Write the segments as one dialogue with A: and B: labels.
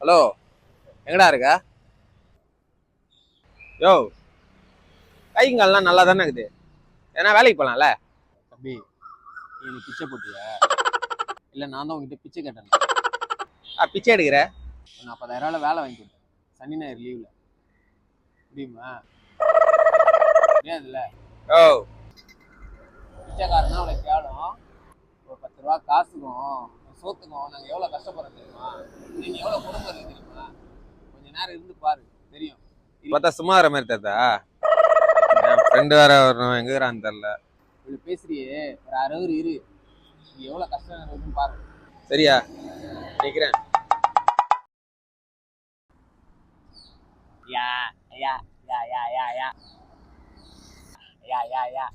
A: Hello எங்கடா இருக்க? யோ கைங்கல்லாம் நல்லா தானே இருக்குது. ஏன்னா வேலைக்கு போகலாம்ல
B: தம்பி நீ எனக்கு பிச்சை போட்டியா? இல்லை நான் தான் உங்ககிட்ட பிச்சை கேட்டேன்.
A: ஆ பிச்சை எடுக்கிற?
B: நாற்பதாயிரம் வேலை வாங்கி கொடுத்தேன். சனி ஞாயிறு லீவில் முடியுமா? முடியாதுல்ல?
A: ஓ
B: பிச்சைக்காரனா அவளை கேடும். ஒரு பத்து ரூபா காசுக்கும் சோத்துக்கும் நாங்கள் எவ்வளோ கஷ்டப்படுறோம் தெரியுமா? நீங்கள் எவ்வளோ இருக்கு தெரியுமா? கொஞ்ச நேரம் இருந்து பாரு தெரியும்.
A: பார்த்தா சும்மா வர மாதிரி தெரிதா என் ஃப்ரெண்டு வேற வரணும் எங்கேறான்னு தெரில
B: இவ்வளோ பேசுறியே ஒரு அறுபது இரு. நீ எவ்வளோ கஷ்டம் இருக்குன்னு பாரு.
A: சரியா? நிற்கிறேன்
B: யா யா யா யா யா யா யா.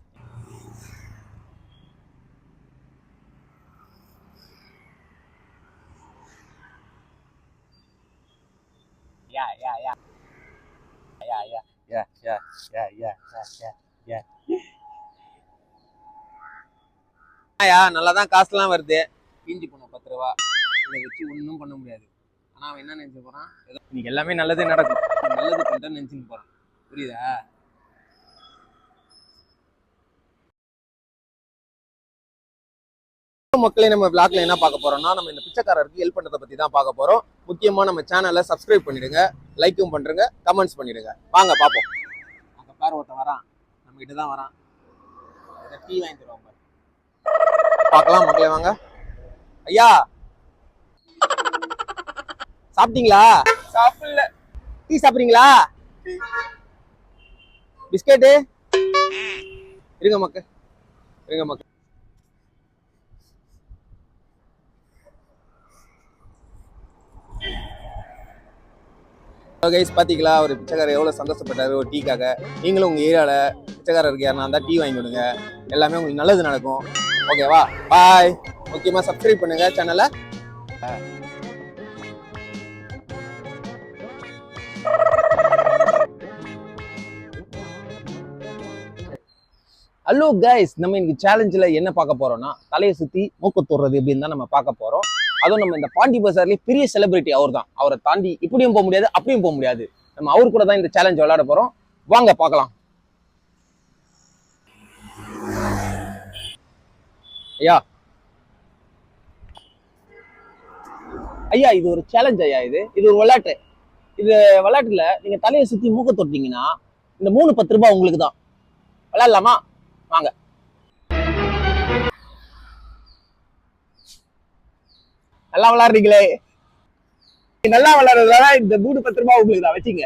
B: யா யா யா யா யா யா யா யா Yeah, யா yeah, yeah, யா
A: ஆயா நல்லா தான் காசுலாம் வருது.
B: பிஞ்சு போன பத்து ரூபா. இதை வச்சு ஒன்றும் பண்ண முடியாது. ஆனால் அவன் என்ன நினச்சி போகிறான்
A: இன்னைக்கு எல்லாமே நல்லதே நடக்கும்.
B: நல்லது பண்ணிட்டேன்னு நினச்சின்னு போகிறான் புரியுதா?
A: மக்களை நம்ம பிளாக்ல என்ன பார்க்க போறோம்னா நம்ம இந்த பிச்சைக்காரருக்கு ஹெல்ப் பண்றதை பத்தி தான் பார்க்க போறோம். முக்கியமா நம்ம சேனலை சப்ஸ்கிரைப் பண்ணிடுங்க. லைக்கும் பண்றங்க. கமெண்ட்ஸ் பண்ணிடுங்க. வாங்க பார்ப்போம்.
B: பாரு ஒருத்தன் வரான். நம்ம கிட்ட தான் வரான். டீ வாங்கி தருவான் பாரு.
A: பார்க்கலாம் மக்களே வாங்க. ஐயா! சாப்பிட்டீங்களா?
B: சாப்பிடல.
A: டீ சாப்பிட்றீங்களா? பிஸ்கெட்டு? இருங்க மக்கள். இருங்க மக்கள். கைஸ் பார்த்தீங்களா ஒரு பிச்சைக்காரர் எவ்வளோ சந்தோஷப்பட்டாரு? ஒரு டீக்காக. நீங்களும் உங்கள் ஏரியாவில் பிச்சைக்காரருக்கு யாருனா இருந்தால் டீ வாங்கி கொடுங்க. எல்லாமே உங்களுக்கு நல்லது நடக்கும். ஓகேவா பாய் முக்கியமாக சப்ஸ்கிரைப் பண்ணுங்க சேனலை ஹலோ கைஸ் நம்ம இன்னைக்கு சேலஞ்சில் என்ன பார்க்க போறோம்னா தலையை சுற்றி மூக்கு தொடுறது எப்படின்னு தான் நம்ம பார்க்க போறோம். அதுவும் நம்ம இந்த பாண்டி பஜார்லேயே பெரிய செலிபிரிட்டி அவர் தான் அவரை தாண்டி இப்படியும் போக முடியாது அப்படியும் போக முடியாது. நம்ம அவர் கூட தான் இந்த சேலஞ்ச் விளையாட போறோம். வாங்க பார்க்கலாம். ஐயா. ஐயா இது ஒரு சேலஞ்ச் ஐயா இது. இது ஒரு விளையாட்டு. இது விளையாட்டுல நீங்க தலையை சுத்தி மூக்க தொட்டீங்கன்னா இந்த மூணு பத்து ரூபாய் உங்களுக்கு தான். விளையாடலாமா? வாங்க. நல்லா விளையாடுறீங்களே நல்லா விளையாடுறதால இந்த மூணு பத்து ரூபாய் உங்களுக்கு நான் வச்சுங்க.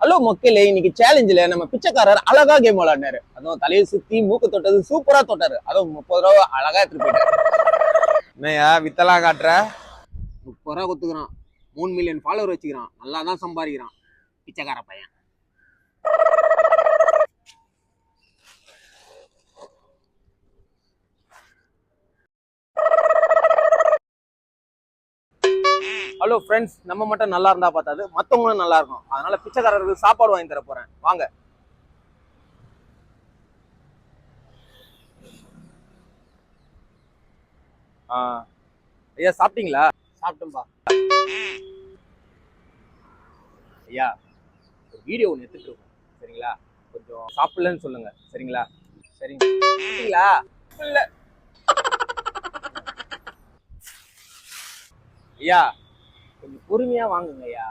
A: ஹலோ மக்களே இன்னைக்கு சேலஞ்சில் நம்ம பிச்சைக்காரர் அழகா கேம் விளாடினாரு அதுவும் தலையை சுத்தி மூக்கு தொட்டது சூப்பரா தொட்டாரு. அதுவும் முப்பது ரூபா அழகா எடுத்துட்டு போயிட்டாரு. என்னையா வித்தலா காட்டுற?
B: முப்பது ரூபா கொடுத்துக்கிறான். மூணு மில்லியன் ஃபாலோவர் வச்சுக்கிறான். நல்லா தான் சம்பாதிக்கிறான். பிச்சைக்கார பையன்.
A: ஹலோ ஃப்ரெண்ட்ஸ் நம்ம மட்டும் நல்லா இருந்தா பார்த்தாது. மத்தவங்களும் நல்லா இருக்கும் அதனால பிச்சைக்காரருக்கு சாப்பாடு வாங்கி தர போறேன். வாங்க. ஆ. ஐயா சாப்பிட்டீங்களா?
B: சாப்பிட்டோம்பா
A: ஐயா ஒரு வீடியோ ஒன்று எடுத்துட்டு இருக்கோம். சரிங்களா? கொஞ்சம் சாப்பிடலன்னு சொல்லுங்க. சரிங்களா? சரிங்க. சாப்பிட்டீங்களா? இல்ல ஐயா கொஞ்சம் பொறுமையா வாங்குங்க ஐயா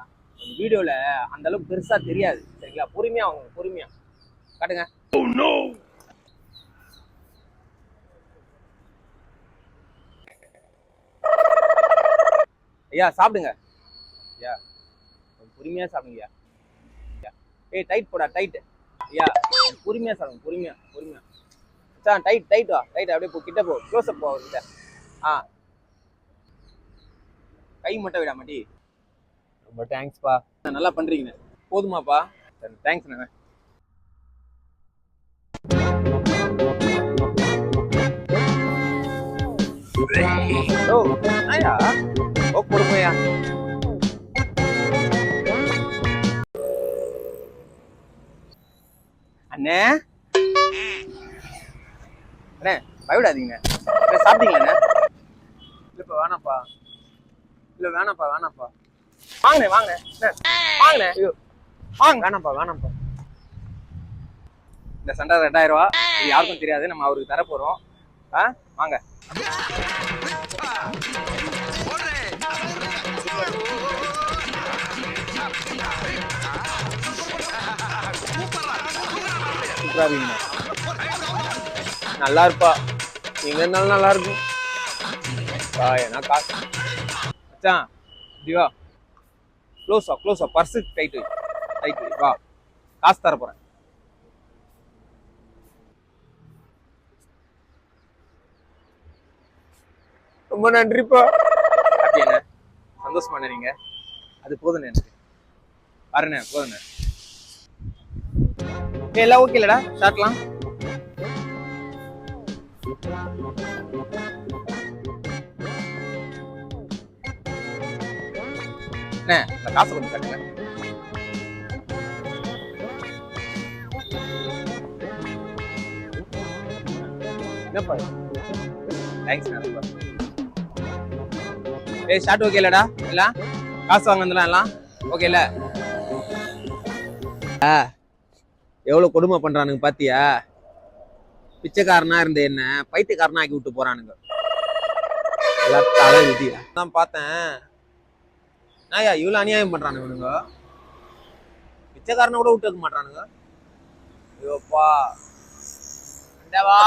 A: வீடியோல அந்த அளவுக்கு பெருசா தெரியாது. சரிங்களா? பொறுமையா வாங்குங்க பொறுமையா. காட்டுங்க. ஐயா சாப்பிடுங்க. ஐயா கொஞ்சம் பொறுமையா சாப்பிடுங்க ஐயா. ஏய் டைட் போடா டைட் ஐயா கொஞ்சம் பொறுமையா சாப்பிடுங்க பொறுமையா பொறுமையா. மச்சான் டைட் டைட் வா. டைட் அப்படியே போ கிட்ட போ. க்ளோஸ் அப் போ அவர்கிட்ட. ஆ கை மட்டும் விடாமட்டி ரொம்ப தேங்க்ஸ்ப்பா நல்லா பண்றீங்க. போதுமாப்பா. தேங்க்ஸ் நாங்க அண்ணே. அண்ணே. பயப்படாதீங்க. சாப்பிட்டீங்களா இல்லைப்பா வேணாப்பா இல்ல வேணாம்ப்பா வேணாம்ப்பா. வாங்கண்ணே வாங்கண்ணே வாங்கண்ணே ஐயோ. வாங்க. வேணாம்ப்பா வேணாம்ப்பா. இந்த சண்டை ரெண்டாயிரம் ரூபா இது யாருக்கும் தெரியாது. நம்ம அவருக்கு தர போறோம். ஆ வாங்க. நல்லா இருப்பா. நீங்க இருந்தாலும் நல்லா இருக்கும். பா என்ன காசு மச்சான் இப்படி வா. க்ளோஸ் க்ளோஸ் பர்ஸு டைட் வை. டைட் வை. காசு தர போறேன். ரொம்ப நன்றிப்பா. ஹாப்பி என்ன? சந்தோஷமா நீங்க அது போதும் எனக்கு. பாருண்ணே போதுண்ணே எல்லாம் ஓகே இல்லடா? ஷார்ட்லாம் அண்ணே இந்த காசு கொஞ்சம் கட்டுங்க என்னப்பா தேங்க்ஸ் ஏய் ஷார்ட் ஓகே இல்லடா? எல்லாம் காசு வாங்கினதுலாம் எல்லாம்? ஓகே இல்லை? எவ்வளோ எவ்வளவு கொடுமை பண்றானுங்க பார்த்தியா பிச்சைக்காரனா இருந்த என்ன? பைத்தியக்காரனா ஆக்கி விட்டு போறானுங்க. எல்லாம் தலை விதியா தான் பார்த்தேன். நாயா இவ்வளோ அநியாயம் பண்ணுறானுங்க இவனுங்க. பிச்சைக்காரனை கூட விட்டு வைக்க மாட்டானுங்க ஐயோப்பா. வா.